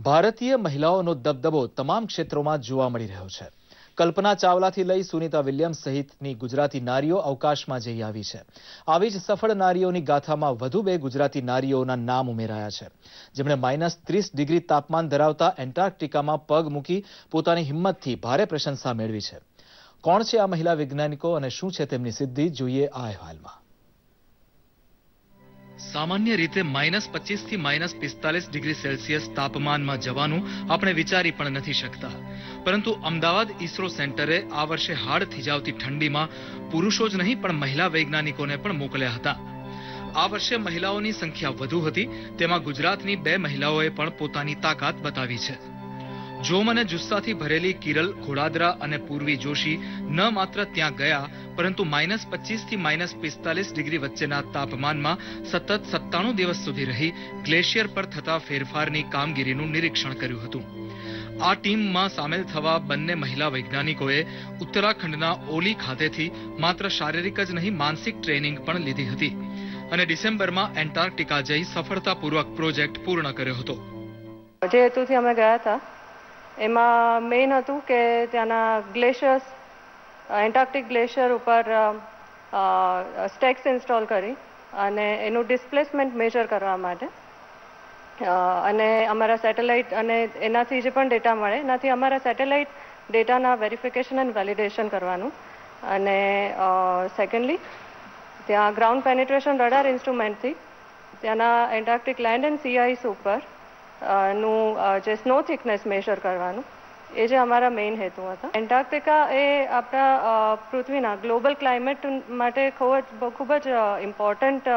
ભારતીય મહિલાઓનો દબદબો તમામ ક્ષેત્રોમાં જોવા મળી રહ્યો છે. કલ્પના ચાવલાથી લઈ સુનીતા વિલિયમ્સ સહિતની ગુજરાતી નારીઓ અવકાશમાં જઈ આવી છે. આવી જ સફળ નારીઓની ગાથામાં વધુ બે ગુજરાતી નારીઓના નામ ઉમેરાયા છે. જેમણે માઇનસ ત્રીસ ડિગ્રી તાપમાન ધરાવતા એન્ટાર્કટિકામાં પગ મૂકી પોતાની હિંમતથી ભારે પ્રશંસા મેળવી છે. કોણ છે આ મહિલા વૈજ્ઞાનિકો અને શું છે તેમની સિદ્ધિ? જોઈએ આ અહેવાલમાં. સામાન્ય રીતે માઇનસ પચીસથી માઇનસ પિસ્તાલીસ ડિગ્રી સેલ્સિયસ તાપમાનમાં જવાનું આપણે વિચારી પણ નથી શકતા. પરંતુ અમદાવાદ ઇસરો સેન્ટરે આ વર્ષે હાડ થીજાવતી ઠંડીમાં પુરુષો જ નહીં, પણ મહિલા વૈજ્ઞાનિકોને પણ મોકલ્યા હતા. આ વર્ષે મહિલાઓની સંખ્યા વધુ હતી, તેમાં ગુજરાતની બે મહિલાઓએ પણ પોતાની તાકાત બતાવી છે. જોમ અને જુસ્સાથી ભરેલી કિરલ, ઘોડાદરા અને પૂર્વી જોશી ન માત્ર ત્યાં ગયા પરંતુ માઇનસ પચીસથી માઇનસ પિસ્તાલીસ ડિગ્રી વચ્ચેના તાપમાનમાં સતત સત્તાણું દિવસ સુધી રહી ગ્લેશિયર પર થતા ફેરફારની કામગીરીનું નિરીક્ષણ કર્યું હતું. આ ટીમમાં સામેલ થવા બંને મહિલા વૈજ્ઞાનિકોએ ઉત્તરાખંડના ઓલી ખાતેથી માત્ર શારીરિક જ નહીં, માનસિક ટ્રેનિંગ પણ લીધી હતી અને ડિસેમ્બરમાં એન્ટાર્કટિકા જઈ સફળતાપૂર્વક પ્રોજેક્ટ પૂર્ણ કર્યો હતો. જે હેતુથી અમે ગયા હતા, એમાં મેઇન હતું કે ત્યાંના ગ્લેશિયર્સ એન્ટાર્કટિક ગ્લેશિયર ઉપર સ્ટેક્સ ઇન્સ્ટોલ કરી અને એનું ડિસ્પ્લેસમેન્ટ મેજર કરવા માટે અને અમારા સેટેલાઇટ અને એનાથી જે પણ ડેટા મળે, એનાથી અમારા સેટેલાઇટ ડેટાના વેરિફિકેશન એન્ડ વેલિડેશન કરવાનું. અને સેકન્ડલી ત્યાં ગ્રાઉન્ડ પેનિટ્રેશન રડાર ઇન્સ્ટ્રુમેન્ટથી ત્યાંના Antarctic land and sea ice ઉપરનું જે સ્નો થિકનેસ મેઝર કરવાનું. એ જે અમારા મેઇન હેતુ હતા એન્ટાર્કટિકા એ આપણા પૃથ્વીના ગ્લોબલ ક્લાઇમેટ માટે ખૂબ જ ખૂબ જ ઇમ્પોર્ટન્ટ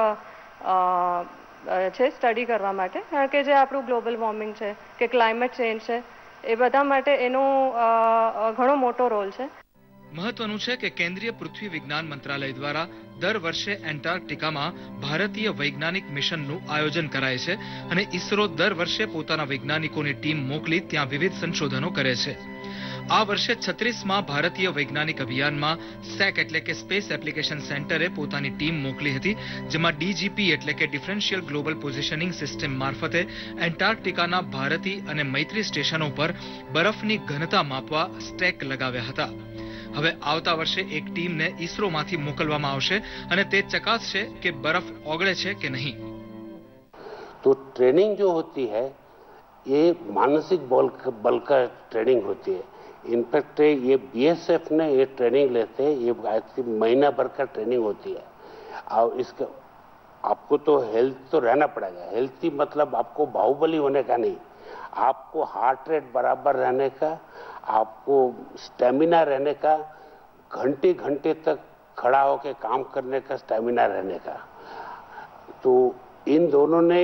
છે સ્ટડી કરવા માટે કારણ કે જે આપણું ગ્લોબલ વોર્મિંગ છે કે ક્લાઇમેટ ચેન્જ છે એ બધા માટે એનો ઘણો મોટો રોલ છે મહત્વનું છે કે કેન્દ્રીય પૃથ્વી વિજ્ઞાન મંત્રાલય દ્વારા દર વર્ષે એન્ટાર્કટિકામાં ભારતીય વૈજ્ઞાનિક મિશનનું આયોજન કરાય છે અને ઇસરો દર વર્ષે પોતાના વૈજ્ઞાનિકોની ટીમ મોકલી ત્યાં વિવિધ સંશોધનો કરે છે. આ વર્ષે છત્રીસમાં ભારતીય વૈજ્ઞાનિક અભિયાનમાં સેક એટલે કે સ્પેસ એપ્લિકેશન સેન્ટરે પોતાની ટીમ મોકલી હતી, જેમાં ડીજીપી એટલે કે ડિફરન્શિયલ ગ્લોબલ પોઝિશનિંગ સિસ્ટમ મારફતે એન્ટાર્કટિકાના ભારતી અને મૈત્રી સ્ટેશનો પર બરફની ઘનતા માપવા સ્ટેક લગાવ્યા હતા. હવે આવતા વર્ષે એક ટીમને ઇસરોમાંથી મોકલવામાં આવશે અને તે ચકાસશે કે બરફ ઓગળે છે કે નહીં तो ट्रेनिंग जो होती है ये मानसिक बल बल का ट्रेनिंग होती है इनफैक्ट ये बीएसएफ ने ये ट्रेनिंग लेते हैं ये महीना भर का ट्रेनिंग होती है और इसका आपको तो हेल्थ तो रहना पड़ेगा हेल्थी मतलब आपको बाहुबली होने का नहीं आपको हार्ट रेट बराबर रहने का, आपको स्टेमिना रहने का घंटे घंटे तक खड़ा होकर काम करने का स्टेमिना रहने का। तो इन दोनों ने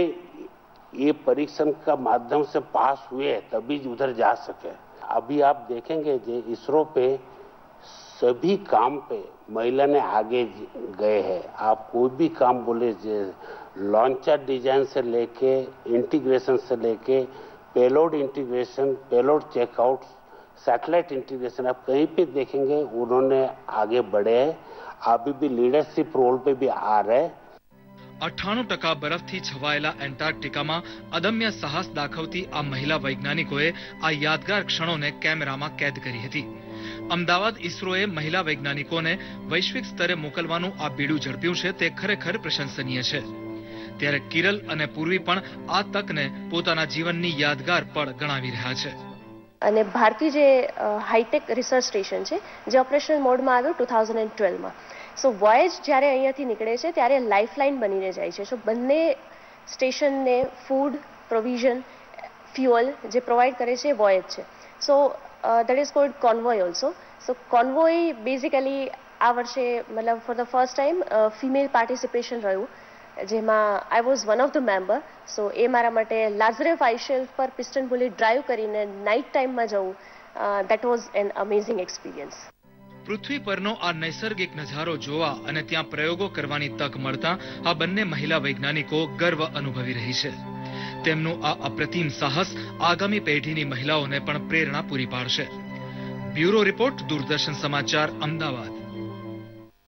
ये परीक्षण का माध्यम से पास हुए, तभी उधर जा सके। अभी आप देखेंगे जे इसरो पे सभी काम पे महिला ने आगे गए हैं। आप कोई भी काम बोले लॉन्चर डिज़ाइन से लेके इंटीग्रेशन से लेके payload integration payload checkout satellite integration आप कहीं पे देखेंगे उन्होंने आगे बढ़े हैं अभी भी लीडरशिप रोल पे भी आ रहे हैं અઠ્ઠાણું ટકા બરફથી છવાયેલા એન્ટાર્કટિકામાં અદમ્ય સાહસ દાખવતી આ મહિલા વૈજ્ઞાનિકોએ આ યાદગાર ક્ષણોને કેમેરામાં કેદ કરી હતી અમદાવાદ ઇસરોએ મહિલા વૈજ્ઞાનિકોને વૈશ્વિક સ્તરે મોકલવાનું આ બીડું ઝડપ્યું છે તે ખરેખર પ્રશંસનીય છે ત્યારે કિરલ અને પૂર્વી પણ આ તકને પોતાના જીવનની યાદગાર પળ ગણાવી રહ્યા છે. અને ભારતી જે હાઈટેક રિસર્ચ સ્ટેશન છે, જે ઓપરેશનલ મોડમાં આવ્યું ટુ થાઉઝન્ડ એન્ડ ટ્વેલ્વમાં સો વોયેજ જ્યારે અહીંયાથી નીકળે છે, ત્યારે લાઇફલાઇન બનીને જાય છે. સો બંને સ્ટેશનને ફૂડ પ્રોવિઝન ફ્યુઅલ જે પ્રોવાઈડ કરે છે વોયેજ છે. So that is called convoy also so convoy basically આ વર્ષે મતલબ for the first time female participation રહ્યું. જેમાં I was one of the member so એ મારા માટે લાઝરેફ આઈશેલ્ફ પર પિસ્ટન બુલેટ ડ્રાઈવ કરીને નાઇટ ટાઈમમાં જવું that was an amazing experience પૃથ્વી પરનો આ નૈસર્ગિક નજારો જોવા અને ત્યાં પ્રયોગો કરવાની તક મળતા આ બંને મહિલા વૈજ્ઞાનિકો ગર્વ અનુભવી રહી છે. તેમનું આ અપ્રતિમ સાહસ આગામી પેઢીની મહિલાઓને પણ પ્રેરણા પૂરી પાડશે. બ્યુરો રિપોર્ટ, દૂરદર્શન સમાચાર, અમદાવાદ.